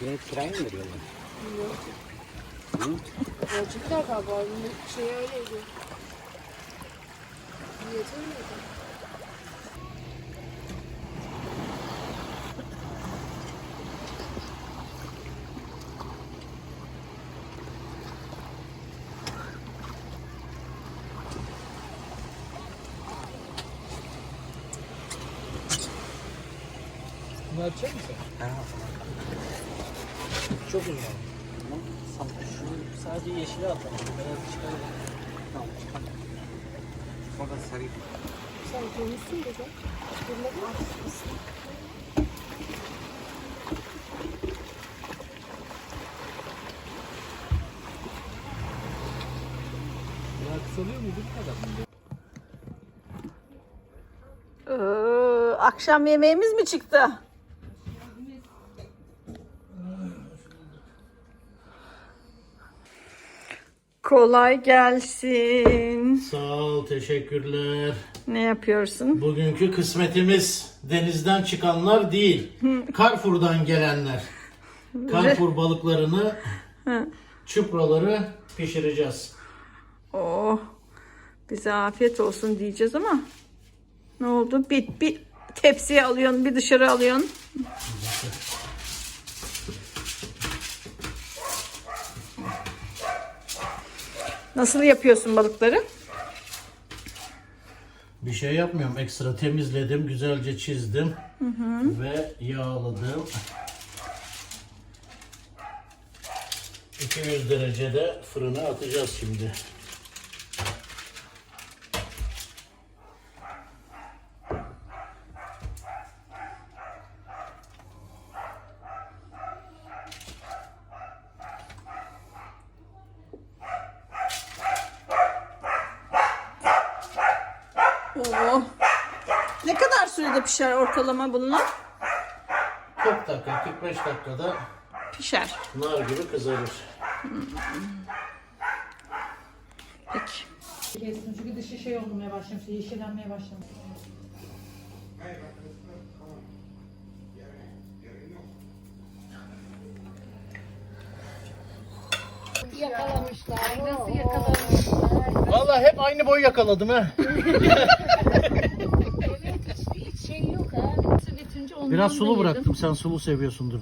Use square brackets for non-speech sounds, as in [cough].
Yine kiraya mı veriyorlar? Gerçekler galiba. Şey öyleydi. Yeter miydi? Bunu açacak mısın? Çok uzun. tamam. Tamam. Şu sadece yeşili atalım. Beyaz çıkaralım. Tamam. Orada sarı. Sen sen. Bilmek haklısın. Ya kısalıyor muydu bu kadar? Ee, akşam yemeğimiz mi çıktı? Kolay gelsin. Sağ ol, teşekkürler. Ne yapıyorsun? Bugünkü kısmetimiz denizden çıkanlar değil, Carrefour'dan gelenler. [laughs] Carrefour balıklarını, çupraları pişireceğiz. Oh, bize afiyet olsun diyeceğiz ama ne oldu? Bir, bir tepsiye alıyorsun, bir dışarı alıyorsun. Nasıl yapıyorsun balıkları? Bir şey yapmıyorum, ekstra temizledim, güzelce çizdim ve yağladım. 200 derecede fırına atacağız şimdi. Oh. Ne kadar sürede pişer ortalama bunlar? 40 dakika, 45 dakikada Pişer. nar gibi kızarır. Peki. Kestim çünkü dışı şey olmaya başlamış, yeşillenmeye başlamış. Yakalamışlar. Nasıl yakalamış? Vallahi hep aynı boy yakaladım ha. [laughs] Hiç şey yok ha. Su getirince ondan Biraz sulu bıraktım. Sen sulu seviyorsundur.